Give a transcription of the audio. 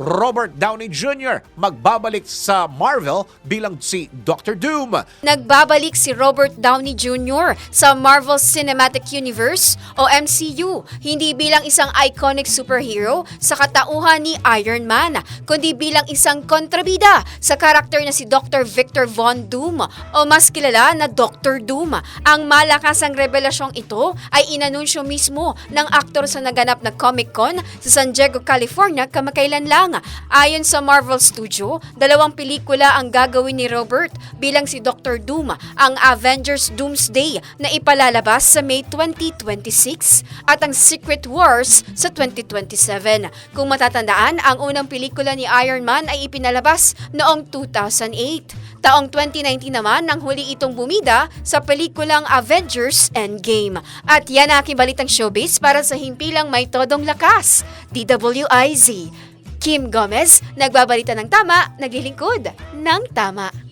Robert Downey Jr. magbabalik sa Marvel bilang si Dr. Doom. Nagbabalik si Robert Downey Jr. sa Marvel Cinematic Universe o MCU, hindi bilang isang iconic superhero sa katauhan ni Iron Man, kundi bilang isang kontrabida sa karakter na si Dr. Victor Von Doom o mas kilala na Dr. Doom. Ang malakasang revelasyong ito ay inanunsyo mismo ng aktor sa naganap na Comic-Con sa San Diego, California kamakailan lang. Ayon sa Marvel Studio, dalawang pelikula ang gagawin ni Robert bilang si Dr. Doom, ang Avengers Doomsday na ipalalabas sa May 2026 at ang Secret Wars sa 2027. Kung matatandaan, ang unang pelikula ni Iron Man ay ipinalabas noong 2008. Taong 2019 naman nang huli itong bumida sa pelikulang Avengers Endgame. At yan ang aking balitang showbiz para sa himpilang may todong lakas. DWIZ. Kim Gomez, nagbabalita ng tama, naglilingkod ng tama.